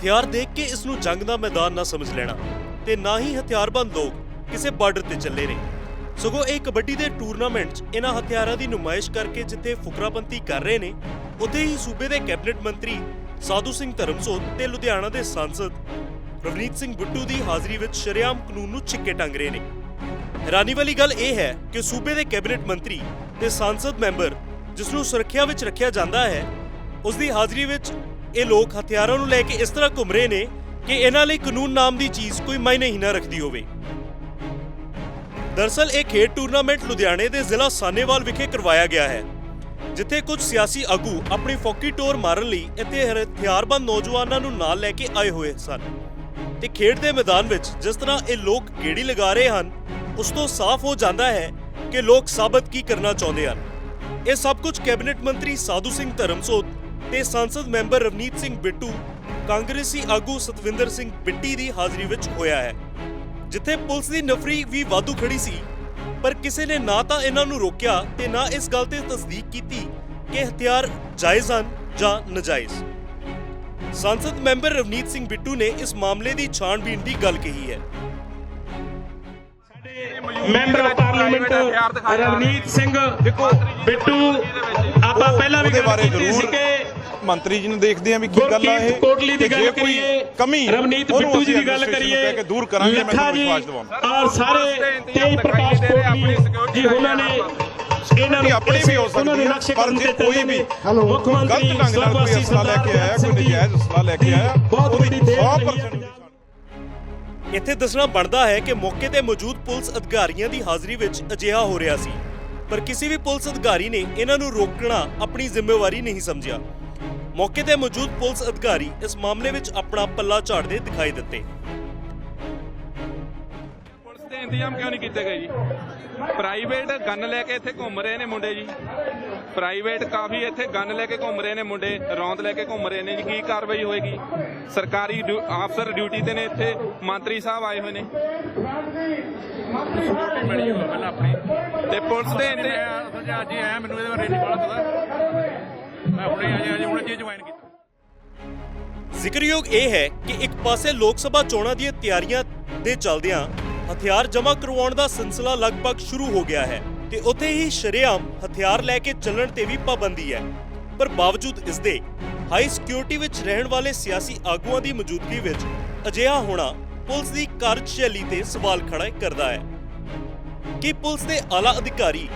ਹਥਿਆਰ ਦੇਖ ਕੇ ਇਸ ਨੂੰ ਜੰਗ ਦਾ ਮੈਦਾਨ ਨਾ ਸਮਝ ਲੈਣਾ ਤੇ ਨਾ ਹੀ ਹਥਿਆਰਬੰਦ ਲੋਕ ਕਿਸੇ ਬਾਰਡਰ ਤੇ ਚੱਲੇ ਨੇ। ਸਗੋਂ ਇਹ ਕਬੱਡੀ ਦੇ ਟੂਰਨਾਮੈਂਟ 'ਚ ਇਹਨਾਂ ਹਥਿਆਰਾਂ ਦੀ ਨੁਮਾਇਸ਼ ਕਰਕੇ ਜਿੱਥੇ ਫੁਕਰਾਪੰਤੀ ਕਰ ਰਹੇ ਨੇ, ਉੱਥੇ ਹੀ ਸੂਬੇ ਦੇ ਕੈਬਨਿਟ ਮੰਤਰੀ ਸਾਧੂ ਸਿੰਘ ਧਰਮਸੋਤ ਤੇ ਲੁਧਿਆਣਾ ਦੇ ਸਾਂਸਦ ਰਵਨੀਤ ਸਿੰਘ ਬੁੱਟੂ ਦੀ ਹਾਜ਼ਰੀ ਵਿੱਚ ਸ਼ਰੇਆਮ ਕਾਨੂੰਨ ਨੂੰ ਛਿੱਕੇ ਟੰਗ ਰਹੇ ਨੇ। ਹੈਰਾਨੀ ਵਾਲੀ ਗੱਲ ਇਹ ਹੈ ਕਿ ਸੂਬੇ ਦੇ ਕੈਬਨਿਟ ਮੰਤਰੀ ਤੇ ਸੰਸਦ ਮੈਂਬਰ ਜਿਸ ਨੂੰ ਸੁਰੱਖਿਆ ਵਿੱਚ ਰੱਖਿਆ ਜਾਂਦਾ ਹੈ ਉਸ ਦੀ ਹਾਜ਼ਰੀ ਵਿੱਚ ਇਹ ਲੋਕ ਹਥਿਆਰਾਂ ਨੂੰ ਲੈ ਕੇ ਇਸ ਤਰ੍ਹਾਂ ਘੁੰਮ ਰਹੇ ਨੇ ਕਿ ਇਹਨਾਂ ਲਈ ਕਾਨੂੰਨ ਨਾਮ ਦੀ ਚੀਜ਼ ਕੋਈ ਮਾਇਨੇ ਹੀ ਨਾ ਰੱਖਦੀ ਹੋਵੇ। ਦਰਸਲ ਇਹ ਖੇਡ ਟੂਰਨਾਮੈਂਟ ਲੁਧਿਆਣੇ ਦੇ ਜ਼ਿਲ੍ਹਾ ਸਾਨੇਵਾਲ ਵਿਖੇ ਕਰਵਾਇਆ ਗਿਆ ਹੈ, ਜਿੱਥੇ ਕੁਝ ਸਿਆਸੀ ਆਗੂ ਆਪਣੀ ਫੌਕੀ ਟੋਰ ਮਾਰਨ ਲਈ ਇੱਥੇ ਹਥਿਆਰਬੰਦ ਨੌਜਵਾਨਾਂ ਨੂੰ ਨਾਲ ਲੈ ਕੇ ਆਏ ਹੋਏ ਸਨ ਤੇ ਖੇਡ ਦੇ ਮੈਦਾਨ ਵਿੱਚ ਜਿਸ ਤਰ੍ਹਾਂ ਇਹ ਲੋਕ ਗੇੜੀ ਲਗਾ ਰਹੇ ਹਨ, ਉਸ ਤੋਂ ਸਾਫ਼ ਹੋ ਜਾਂਦਾ ਹੈ ਕਿ ਲੋਕ ਸਾਬਤ ਕੀ ਕਰਨਾ ਚਾਹੁੰਦੇ ਹਨ। ਇਹ ਸਭ ਕੁਝ ਕੈਬਨਿਟ ਮੰਤਰੀ ਸਾਧੂ ਸਿੰਘ ਧਰਮਸੋਤ ਤੇ ਸੰਸਦ ਮੈਂਬਰ ਰਵਨੀਤ ਸਿੰਘ ਬਿੱਟੂ ਕਾਂਗਰਸੀ ਆਗੂ ਸਤਵਿੰਦਰ ਸਿੰਘ ਬਿੱਟੀ ਦੀ ਹਾਜ਼ਰੀ ਵਿੱਚ ਹੋਇਆ ਹੈ ਜਿੱਥੇ ਪੁਲਿਸ ਦੀ ਨਫਰੀ ਵੀ ਵਾਧੂ ਖੜੀ ਸੀ। ਪਰ ਕਿਸੇ ਨੇ ਨਾ ਤਾਂ ਇਹਨਾਂ ਨੂੰ ਰੋਕਿਆ ਤੇ ਨਾ ਇਸ ਗੱਲ ਤੇ ਤਸਦੀਕ ਕੀਤੀ ਕਿ ਹਥਿਆਰ ਜਾਇਜ਼ ਹਨ ਜਾਂ ਨਜਾਇਜ਼। ਸੰਸਦ ਮੈਂਬਰ ਰਵਨੀਤ ਸਿੰਘ ਬਿੱਟੂ ਨੇ ਇਸ ਮਾਮਲੇ ਦੀ ਛਾਣਬੀਣ ਦੀ ਗੱਲ ਕਹੀ ਹੈ। Member of parliament Ravneet Singh Bittu ਆਪਾਂ ਪਹਿਲਾਂ ਵੀ ਗੱਲ ਬਾਰੇ ਕੀਤੀ ਸੀ ਜ਼ਰੂਰ ਕਿ ਮੰਤਰੀ ਜੀ ਨੂੰ ਦੇਖਦੇ ਆਂ ਵੀ ਕੀ ਗੱਲ ਆ ਇਹ। ਕੋਟਲੀ ਦੀ ਗੱਲ ਕਰੀਏ ਕਮੀ ਰਵਨੀਤ ਬਿੱਟੂ ਜੀ ਦੀ ਗੱਲ ਨੂੰ ਕਰੀਏ ਕਹਿ ਕੇ ਦੂਰ ਕਰਾਂਗੇ ਮੈਂ ਤੁਹਾਨੂੰ ਵਿਸ਼ਵਾਸ ਦਿਵਾਉਂਦਾ। ਔਰ ਸਾਰੇ ਤੇਜ ਪ੍ਰਕਾਸ਼ ਕੋਟਲੀ ਜੀ ਉਹਨਾਂ ਨੇ ਇਹਨਾਂ ਨਹੀਂ, ਆਪਣੀ ਵੀ ਹੋ ਨੇ ਸਕਦੀ ਨਕਸ਼ੇ ਪਰ ਜੇ ਕੋਈ ਵੀ ਨੇ ਮੁੱਖ ਗਲਤ ਮੰਤਰੀ ਢੰਗ ਨਾਲ ਕੋਈ ਅਸਲਾ ਲੈ ਕੇ ਆਇਆ ਕੋਈ ਨਜਾਇਜ਼ ਅਸਲਾ ਲੈ ਕੇ ਆਇਆ ਬਹੁਤ ਉਹਦੀ ਵੱਡੀ ਦੇਰ ਰਹੀ 100% ਹੈ। ਇੱਥੇ ਦੱਸਣਾ ਬਣਦਾ ਹੈ ਕਿ ਮੌਕੇ ਤੇ ਮੌਜੂਦ ਪੁਲਿਸ ਅਧਿਕਾਰੀਆਂ ਦੀ ਹਾਜ਼ਰੀ ਵਿੱਚ ਅਜਿਹਾ ਹੋ ਰਿਹਾ ਸੀ। ਪਰ ਕਿਸੇ ਵੀ ਪੁਲਿਸ ਅਧਿਕਾਰੀ ਨੇ ਇਹਨਾਂ ਨੂੰ ਰੋਕਣਾ ਆਪਣੀ ਜ਼ਿੰਮੇਵਾਰੀ ਨਹੀਂ ਸਮਝਿਆ। ਮੌਕੇ ਤੇ ਮੌਜੂਦ ਪੁਲਿਸ ਅਧਿਕਾਰੀ ਇਸ ਮਾਮਲੇ ਵਿੱਚ ਆਪਣਾ ਪੱਲਾ ਝਾੜਦੇ ਦਿਖਾਈ ਦਿੱਤੇ। ਪੁਲਿਸ ਦੇ ਇੰਤਜ਼ਾਮ ਕਿਉਂ ਨਹੀਂ ਕੀਤੇ ਗਏ ਜੀ? ਪ੍ਰਾਈਵੇਟ ਗਨ ਲੈ ਕੇ ਇੱਥੇ ਘੁੰਮ ਰਹੇ ਨੇ ਮੁੰਡੇ ਜੀ। ਪ੍ਰਾਈਵੇਟ ਕਾਫੀ ਇੱਥੇ ਗਨ ਲੈ ਕੇ ਘੁੰਮ ਰਹੇ ਨੇ ਮੁੰਡੇ ਰੌਂਦ ਲੈ ਕੇ ਘੁੰਮ ਰਹੇ ਨੇ ਜੀ। ਕੀ ਕਾਰਵਾਈ ਹੋਏਗੀ? ਸਰਕਾਰੀ ਅਫਸਰ ਡਿਊਟੀ ਤੇ ਨੇ ਇੱਥੇ ਮੰਤਰੀ ਸਾਹਿਬ ਆਏ ਹੋਏ ਨੇ। ਤੇ ਪੁਲਿਸ ਦੇ ਇੰਤੇ ਅੱਜ ਹੀ ਆਇਆ ਮੈਨੂੰ ਇਹਦੇ ਬਾਰੇ ਨਹੀਂ ਪਤਾ। ਮੈਂ ਹੁਣੇ ਅਜੇ ਅਜੇ ਹੁਣੇ ਜੁਆਇਨ ਕੀਤੀ। ਜ਼ਿਕਰਯੋਗ ਇਹ ਹੈ ਕਿ ਇੱਕ ਪਾਸੇ ਲੋਕ ਸਭਾ ਚੋਣਾਂ ਦੀਆਂ ਤਿਆਰੀਆਂ ਦੇ ਚੱਲਦਿਆਂ ਹਥਿਆਰ ਜਮ੍ਹਾਂ ਕਰਵਾਉਣ ਦਾ ਸਿਲਸਿਲਾ ਲਗਭਗ ਸ਼ੁਰੂ ਹੋ ਗਿਆ ਹੈ ਤੇ ਉੱਥੇ ਹੀ ਸ਼ਰੇਆਮ ਹਥਿਆਰ ਲੈ ਕੇ ਚੱਲਣ ਤੇ ਵੀ ਪਾਬੰਦੀ ਹੈ। ਪਰ ਬਾਵਜੂਦ ਇਸ ਦੇ, ਹਾਈ ਸਿਕਿਉਰਿਟੀ ਵਿੱਚ ਰਹਿਣ ਵਾਲੇ ਸਿਆਸੀ ਆਗੂਆਂ ਦੀ ਮੌਜੂਦਗੀ ਵਿੱਚ ਅਜਿਹਾ ਹੋਣਾ ਪੁਲਿਸ ਦੀ ਕਾਰਜਸ਼ੈਲੀ ਤੇ ਸਵਾਲ ਖੜਾ ਕਰਦਾ ਹੈ। ਕਿ ਪੁਲਿਸ ਦੇ ਆਲਾ ਅਧਿਕਾਰੀ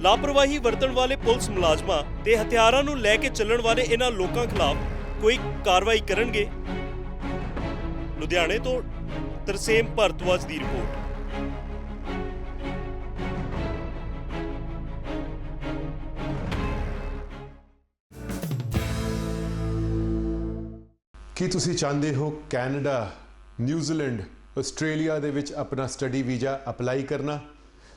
ਲਾਪਰਵਾਹੀ ਵਰਤਣ ਵਾਲੇ ਪੁਲਿਸ ਮੁਲਾਜ਼ਮਾਂ ਤੇ ਹਥਿਆਰਾਂ ਨੂੰ ਲੈ ਕੇ ਚੱਲਣ ਵਾਲੇ ਇਹਨਾਂ ਲੋਕਾਂ ਖਿਲਾਫ ਕੋਈ ਕਾਰਵਾਈ ਕਰਨਗੇ? ਲੁਧਿਆਣੇ ਤੋਂ ਤਰਸੇਮ ਭਰਤਵਾਜ ਦੀ ਰਿਪੋਰਟ। ਕੀ ਤੁਸੀਂ ਚਾਹੁੰਦੇ ਹੋ ਕੈਨੇਡਾ, ਨਿਊਜ਼ੀਲੈਂਡ, ਆਸਟ੍ਰੇਲੀਆ ਦੇ ਵਿੱਚ ਆਪਣਾ ਸਟੱਡੀ ਵੀਜ਼ਾ ਅਪਲਾਈ ਕਰਨਾ?